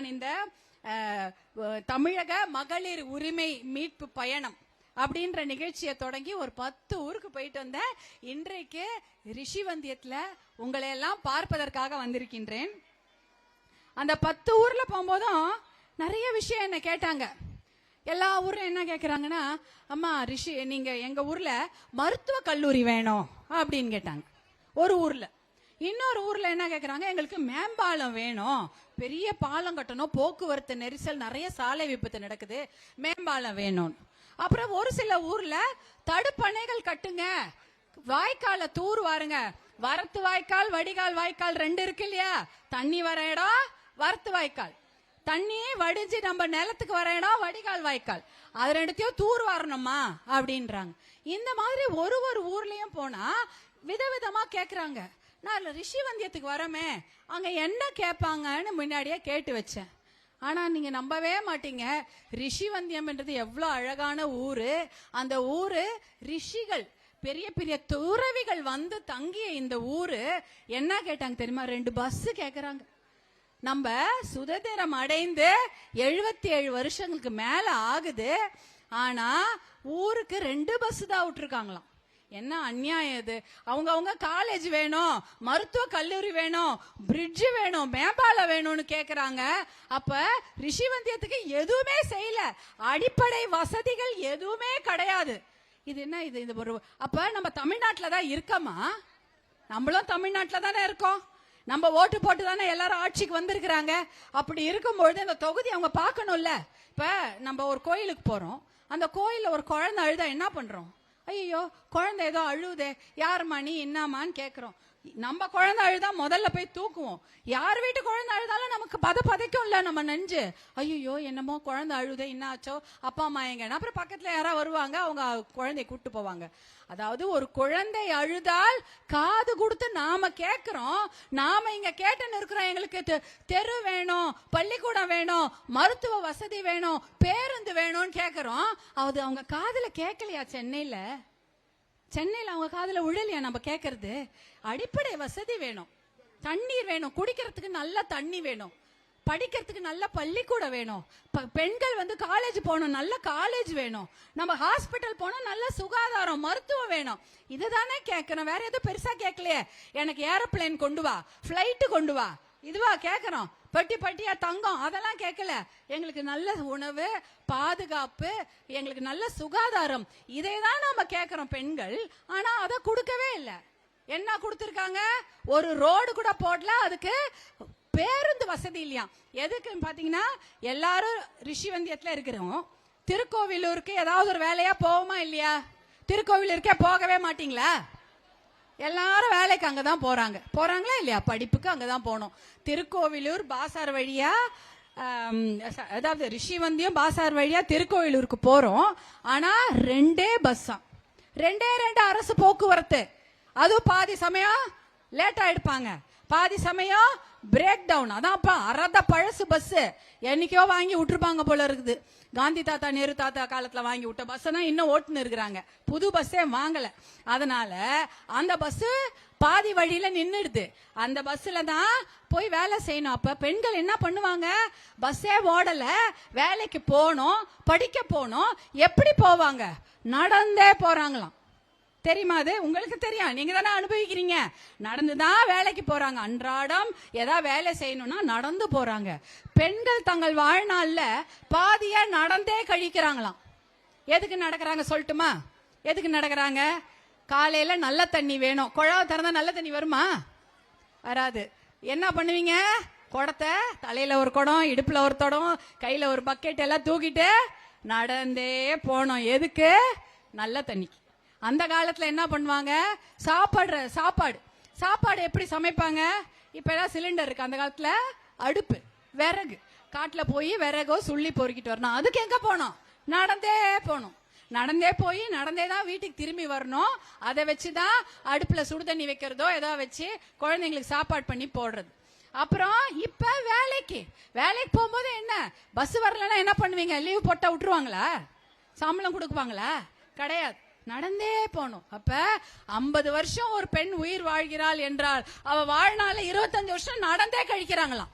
நான் இந்த தமிழக மகளிர் உரிமை மீட்பு பயணம் அப்படின்ற நிகழ்ச்சியை தொடங்கி ஒரு பத்து ஊருக்கு போயிட்டு வந்தேன் இன்றைக்கு ரிஷிவந்தியத்துல உங்களை எல்லாம் பார்ப்பதற்காக வந்திருக்கின்றேன். அந்த பத்து ஊர்ல போகும்போதும் நிறைய விஷயம் என்ன கேட்டாங்க. எல்லா ஊர்ல என்ன கேக்குறாங்கன்னா அம்மா ரிஷி நீங்க எங்க ஊர்ல மருத்துவ கல்லூரி வேணும் அப்படின்னு கேட்டாங்க. ஒரு ஊர்ல. இன்னொரு ஊர்ல என்ன கேக்குறாங்க? எங்களுக்கு மேம்பாலம் வேணும். பெரிய பாலம் கட்டணும். போக்குவரத்து நெரிசல் நிறைய சாலை விபத்து நடக்குது. மேம்பாலம் வேணும். அப்புறம் ஒரு சில ஊர்ல தடுப்பணைகள் கட்டுங்க. வாய்க்கால தூர் வாருங்க. வரத்து வாய்க்கால் வடிகால் வாய்க்கால் ரெண்டு இருக்கு இல்லையா? தண்ணி வர இடம் வரத்து வாய்க்கால். தண்ணியே வடிஞ்சு நம்ம நிலத்துக்கு வர இடம் வடிகால் வாய்க்கால். அது ரெண்டுத்தையும் தூர் வரணுமா? அப்படின்றாங்க. இந்த மாதிரி ஒரு ஒரு ஊர்லயும் போனா விதவிதமா கேக்குறாங்க. நான் ரிஷி வந்தியத்துக்கு வரமே. அங்க என்ன கேட்பாங்கன்னு முன்னாடியே கேட்டு வச்சேன். ஆனா நீங்க நம்பவே மாட்டீங்க. ரிஷிவந்தியம்ன்றது எவ்வளோ அழகான ஊரு. அந்த ஊரு ரிஷிகள் பெரிய பெரிய துறவிகள் வந்து தங்கிய இந்த ஊரு. என்ன கேட்டாங்க தெரியுமா? ரெண்டு பஸ் கேக்குறாங்க. நம்ம சுதந்திரம் அடைந்து எழுபத்தி ஏழு வருஷங்களுக்கு மேல ஆகுது. ஆனா ஊருக்கு ரெண்டு பஸ் தான் விட்டுருக்காங்களாம். என்ன அநியாயம் இது? அவங்க அவங்க காலேஜ் வேணும் மருத்துவ கல்லூரி வேணும் பிரிட்ஜ் வேணும் மேம்பாலம் வேணும்னு கேக்குறாங்க. அப்ப ரிஷிவந்தியத்துக்கு எதுவுமே செய்யல. அடிப்படை வசதிகள் எதுவுமே கிடையாது. இது என்ன இது? இது ஒரு அப்ப நம்ம தமிழ்நாட்டில் தான் இருக்கமா? நம்மளும் தமிழ்நாட்டில் தானே இருக்கோம். நம்ம ஓட்டு போட்டு தானே எல்லாரும் ஆட்சிக்கு வந்திருக்கிறாங்க. அப்படி இருக்கும்பொழுது இந்த தொகுதி அவங்க பார்க்கணும்ல. இப்போ நம்ம ஒரு கோயிலுக்கு போகிறோம் அந்த கோயிலில் ஒரு குழந்தை அழுதா என்ன பண்ணுறோம் ஐயோ குழந்தை ஏதோ அழுவுதே யாரும்மா நீ என்னம்மான்னு கேட்குறோம் நம்ம குழந்தை அழுதா முதல்ல போய் தூக்குவோம். யார் வீட்டு குழந்தை அழுதாலும் நமக்கு பத பதைக்கும்ல நம்ம நெஞ்சு. ஐயோ என்னமோ குழந்தை அழுதே என்னாச்சோ அப்பா அம்மா எங்கன்னா அப்புறம் பக்கத்துல யாராவது வருவாங்க? அவங்க குழந்தைய கூட்டு போவாங்க. அதாவது ஒரு குழந்தை அழுதால் காது கொடுத்து நாம கேட்கிறோம் நாம இங்க கேட்டுன்னு இருக்கிறோம் எங்களுக்கு தெ- தெரு வேணும் பள்ளிக்கூடம் வேணும் மருத்துவ வசதி வேணும் பேருந்து வேணும்னு கேட்கிறோம் அது அவங்க காதுல கேட்கலையா சென்னையில? சென்னையில் அவங்க காதில் உழலையா நம்ம கேட்கறது அடிப்படை வசதி வேணும். தண்ணீர் வேணும். குடிக்கிறதுக்கு நல்ல தண்ணி வேணும். படிக்கிறதுக்கு நல்ல பள்ளிக்கூடம் வேணும். பெண்கள் வந்து காலேஜ் போகணும். நல்ல காலேஜ் வேணும். நம்ம ஹாஸ்பிட்டல் போனா நல்ல சுகாதாரம் மருத்துவம் வேணும். இதுதானே கேட்கணும் வேற எதுவும் பெருசா கேட்கலையே எனக்கு ஏரோப்ளேன் கொண்டு வா. ஃப்ளைட்டு கொண்டு வா. இதுவா கேட்கறோம் பெட்டி பட்டியா தங்கம் அதெல்லாம் கேட்கல. எங்களுக்கு நல்ல உணவு பாதுகாப்பு எங்களுக்கு நல்ல சுகாதாரம். இதை தான் நாம கேட்கிறோம் பெண்கள். ஆனா அதை கொடுக்கவே இல்லை. என்ன கொடுத்துருக்காங்க? ஒரு ரோடு கூட போடல அதுக்கு பேருந்து வசதி இல்லையா? எதுக்குன்னு பாத்தீங்கன்னா எல்லாரும் ரிஷிவந்தியத்துல இருக்கிறோம். திருக்கோவிலூருக்கு ஏதாவது ஒரு வேலையா போவோமா இல்லையா? திருக்கோவிலூருக்கே போகவே மாட்டீங்களா? எல்லாரும் வேலைக்கு அங்கே தான் போகிறாங்க போகிறாங்களா இல்லையா? படிப்புக்கு அங்கே தான் போகணும். திருக்கோவிலூர் பாசார் வழியா ஆம், ரிஷி அதாவது ரிஷிவந்தியம் பாசார் வழியா திருக்கோவிலூருக்கு போகிறோம் ஆனால் ரெண்டே பஸ்ஸா ரெண்டே ரெண்டு அரசு போக்குவரத்து. அதுவும் பாதி சமயம் லேட் ஆயிடுப்பாங்க பாதி சமயம் பிரேக் டவுன் அதான்ப்பா அறத பழசு பஸ் என்னைக்கோ வாங்கி விட்டுருப்பாங்க போல இருக்குது. காந்தி தாத்தா நேரு தாத்தா காலத்துல வாங்கி விட்ட பஸ் தான் இன்னும் ஓட்டுன்னு இருக்கிறாங்க. புது பஸ்ஸே வாங்கல. அதனால அந்த பஸ் பாதி வழியில நின்றுடுது அந்த பஸ்ல தான் போய் வேலை செய்யணும். அப்ப பெண்கள் என்ன பண்ணுவாங்க? பஸ்ஸே ஓடல. வேலைக்கு போகணும் படிக்க போகணும். எப்படி போவாங்க? நடந்தே போறாங்களாம். தெரியுமா அது? உங்களுக்கு தெரியும். நீங்க தானே அனுபவிக்கிறீங்க. நடந்துதான் வேலைக்கு போறாங்க. அன்றாடம் ஏதாவது வேலை செய்யணும்னா நடந்து போறாங்க. பெண்கள் தங்கள் வாழ்நாள்ல பாதிய நடந்தே கழிக்கிறாங்களாம். எதுக்கு நடக்கிறாங்க சொல்லட்டுமா? எதுக்கு நடக்கிறாங்க? காலையில நல்ல தண்ணி வேணும். குழாவை திறந்தா நல்ல தண்ணி வருமா? வராது. என்ன பண்ணுவீங்க? குடத்தை தலையில ஒரு குடம் இடுப்புல ஒரு தடம் கையில ஒரு பக்கெட் எல்லாம் தூக்கிட்டு நடந்தே போனோம் எதுக்கு? நல்ல தண்ணிக்கு அந்த காலத்துல என்ன பண்ணுவாங்க? சாப்பாடுற சாப்பாடு. சாப்பாடு எப்படி சமைப்பாங்க? இப்ப எல்லாம் சிலிண்டர் இருக்கு. அந்த காலத்துல அடுப்பு விறகு. காட்டுல போய் விறகோ சுள்ளி பொறுக்கிட்டு வரணும். அதுக்கு எங்க போனோம்? நடந்தே போகணும் நடந்தே போய் நடந்தே தான் வீட்டுக்கு திரும்பி வரணும். அதை வச்சு தான் அடுப்புல சுடு தண்ணி வைக்கிறதோ ஏதோ வச்சு குழந்தைங்களுக்கு சாப்பாடு பண்ணி போடுறது. அப்புறம் இப்ப வேலைக்கு வேலைக்கு போகும்போது என்ன? பஸ் வரலன்னா என்ன பண்ணுவீங்க? லீவ் போட்டா விட்டுருவாங்களா? சம்பளம் கொடுக்குவாங்களா? கிடையாது. நடந்தே போனோம் அப்ப ஐம்பது வருஷம் ஒரு பெண் உயிர் வாழ்கிறாள் என்றால் அவ வாழ்நாள இருபத்தஞ்சு வருஷம் நடந்தே கழிக்கிறாங்களாம்.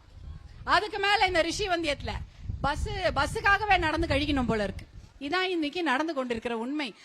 அதுக்கு மேல இந்த ரிஷி வந்தியத்துல பஸ் பஸ்ஸுக்காகவே நடந்து கழிக்கணும் போல இருக்கு. இதான் இன்னைக்கு நடந்து கொண்டிருக்கிற உண்மை.